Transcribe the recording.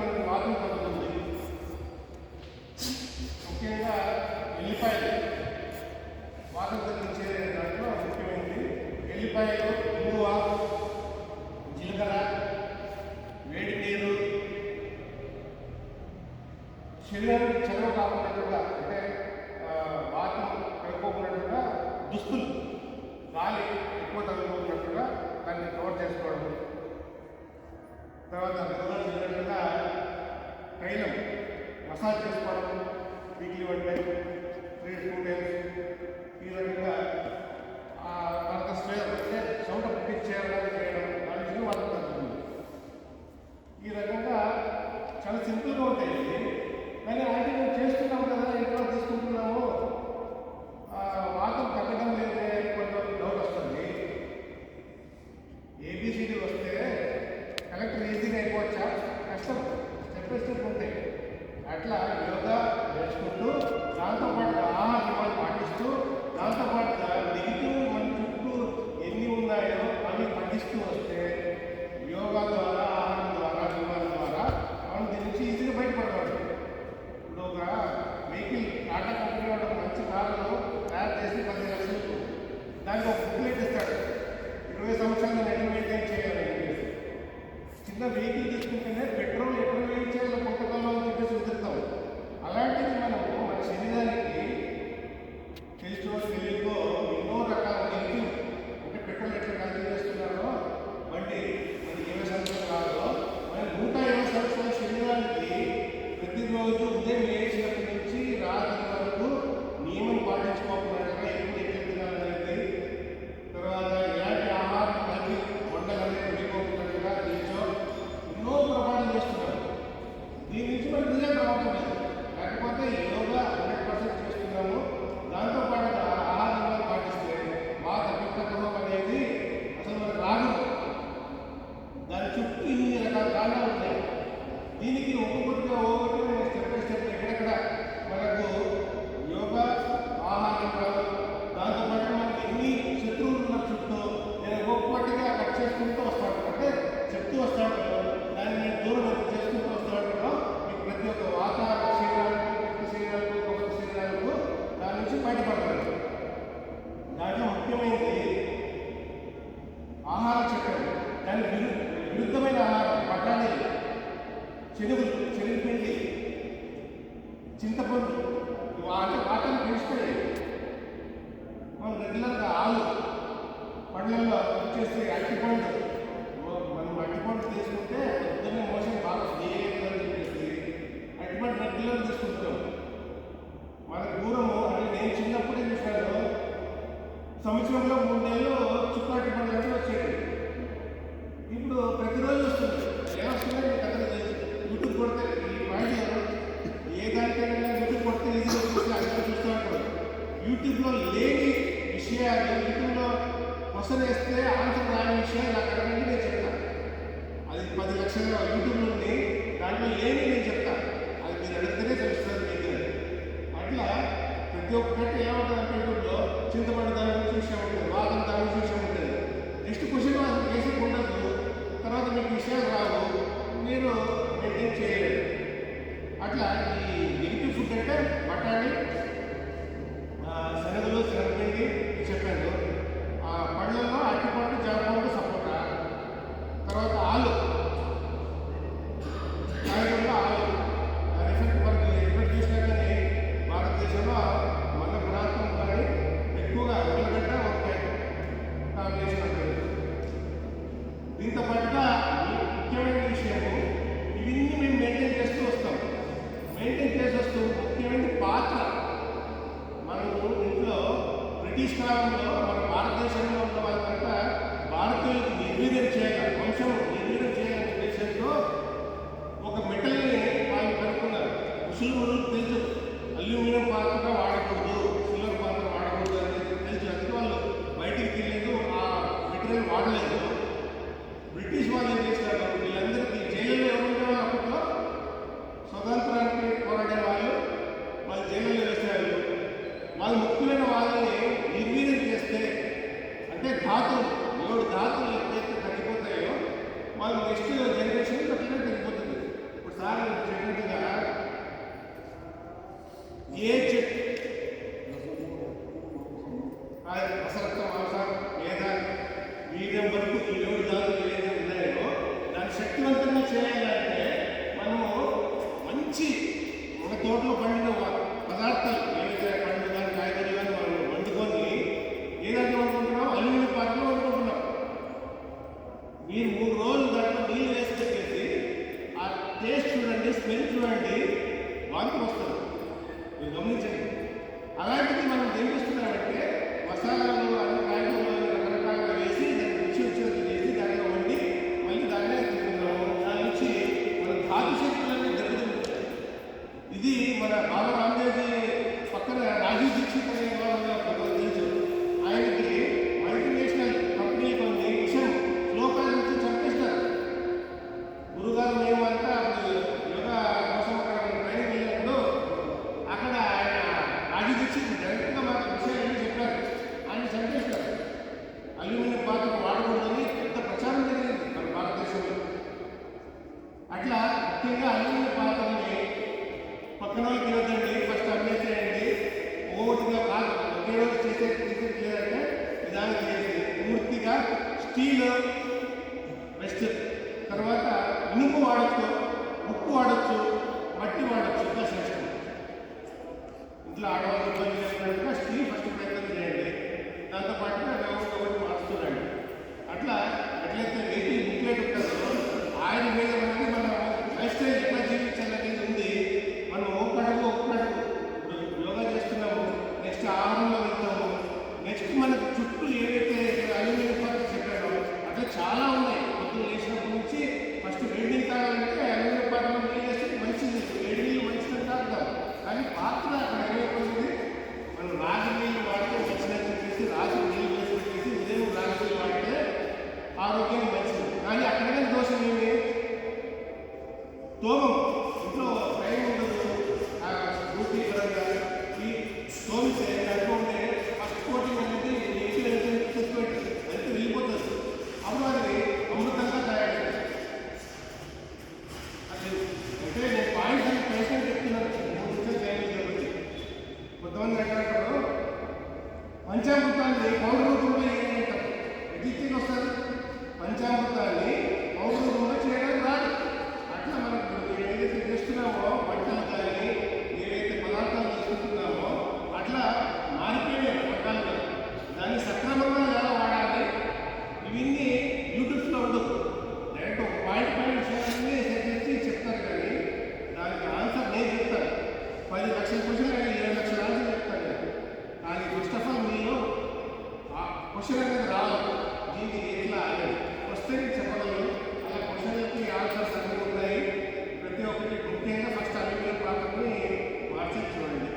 మనకి వాదన తగ్గుతుంది ముఖ్యంగా ఎల్లిపాయలు. వాదన తగ్గించే దాంట్లో ముఖ్యమైనది ఎల్లిపాయలు ఇంగువ జీలకర్ర వేడి నీరు శరీరానికి చలవ కాకుండా అంటే వాతం కలుపుకున్నట్టుగా దుస్తులు గాలి ఎక్కువ తగ్గిపోతున్నట్టుగా దాన్ని కవర్ చేసుకోవడం. తర్వాత తైలం మసాజ్ చేసుకోవడం weekly one time three two times. ఈ రకంగా ఆ తర్వాత స్వేర్ అంటే చెమట పుట్టించేయాలని చేయడం దాని వాళ్ళకి తగ్గుతుంది ఈ రకంగా చాలా సింపుల్గా ఉంటాయి. కానీ అలాంటి మేము చేస్తున్నాం కదా ఇంట్లో తీసుకుంటున్నాము స్టెప్ బై అట్లా యోగా నేర్చుకుంటూ దాంతోపాటు పండ్లలో అట్టి పండు. మనం అట్టి పండు తీసుకుంటే పొద్దున్నే మోషన్ బాగా చేయలేదు చెప్పేసి అట్టి పండు రెగ్యులర్ తీసుకుంటాం. మన దూరము అంటే నేను చిన్నప్పుడే చూశాను. సంవత్సరంలో మూడు నెలలు చుట్టూ పండు అంటే వచ్చేది. ఇప్పుడు ప్రతిరోజు వస్తుంది. ఎలా వస్తుందో? మీకు తెలుసు. యూట్యూబ్ కొడితే ఈ మైండ్ ఏ దానికైనా యూట్యూబ్ కొడితే ఇది చూస్తే అందరూ చూస్తూ ఉంటారు. యూట్యూబ్లో లేని విషయాలు క్వశ్చన్ వేస్తే ఆన్సర్ రాని విషయాలు నాకు అడగండి నేను చెప్తాను అది పది లక్షల దీంతో పాటుగా ఈ ముఖ్యమైన విషయము ఇవన్నీ మేము మెయింటైన్ చేస్తూ వస్తాం. మెయింటైన్ చేసి వస్తూ ముఖ్యమైన పాత్ర మనము ఇంట్లో బ్రిటిష్ కాలంలో మన భారతదేశంలో ఉన్న వాళ్ళంతా భారతీయులకు నిర్వీర్యం చేయాలి వంశం నిర్వీర్యం చేయాలనే ఉద్దేశంతో ఒక మెటల్ని వాళ్ళు కనుక్కున్నారు ముస్లింలకు తెలుసు అల్యూమినియం పాత్రగా వాడకూడదు. నెక్స్ట్ జనరేషన్ డెఫినెట్ తగ్గిపోతుంది ఇప్పుడు సార్ చెప్పినట్టుగా ఏ చెట్టు అసలు అవసరం లేదా వీర్యం వరకు ఈ ఏడు జాతులు ఏదైతే దాన్ని శక్తివంతంగా చేయాలంటే మనము మంచి మన తోటలో పండిన పదార్థాలు ఏదైతే పండు టేస్ట్ చూడండి స్మెల్ చూడండి వాంతి వస్తుంది. మీరు గమనించండి. అలాంటిది మనం ఏం చేస్తున్నామంటే మసాలాలు అన్ని కాయగూరలు ఒక్కరోజు తినదండి ఫస్ట్ అన్నీ చేయండి ఒకటిగా కాదు ఒకే రోజు చేసే రీసెంట్ లేదంటే నిదానం చేసి పూర్తిగా స్టీల్ బెస్ట్ తర్వాత ఇనుము వాడచ్చు ఉప్పు వాడచ్చు మట్టి వాడచ్చు ఇంకా శ్రేష్టం. ఇంట్లో ఆడవాళ్ళు ఇబ్బంది లేకుండా స్టీల్ ఫస్ట్ ప్రయత్నం చేయండి. దాంతోపాటుగా వ్యవస్థ ఒకటి మార్చుతున్నాడు అట్లా ఎట్లయితే వెయిటింగ్ బుక్లెట్ ఉంటుందో ఆయుర్వేదం అనేది మన లైఫ్ స్టైల్ pelo lado. పంచామృతాన్ని పౌడర్ రూపంలో ఏంటంటే ఎడిటింగ్ వస్తుంది పంచామృతాన్ని పౌడర్ రూపంలో చేయడం రాదు. అట్లా మనకు ఏదైతే చేస్తున్నామో పట్టణం కానీ ఏదైతే పదార్థాలు తీసుకుంటున్నామో అట్లా మారిపోయే రకాలుగా. దాన్ని సక్రమంగా క్వశ్చన్ అనేది రావాలి. దీనికి ఎట్లా అనేది వస్తే నేను అలా క్వశ్చన్కి ఆన్సర్స్ అన్నీ ఉన్నాయి ప్రతి ఒక్కటి ముఖ్యంగా ఫస్ట్ అన్ని ప్రాంతాన్ని వాట్సాప్ చూడండి.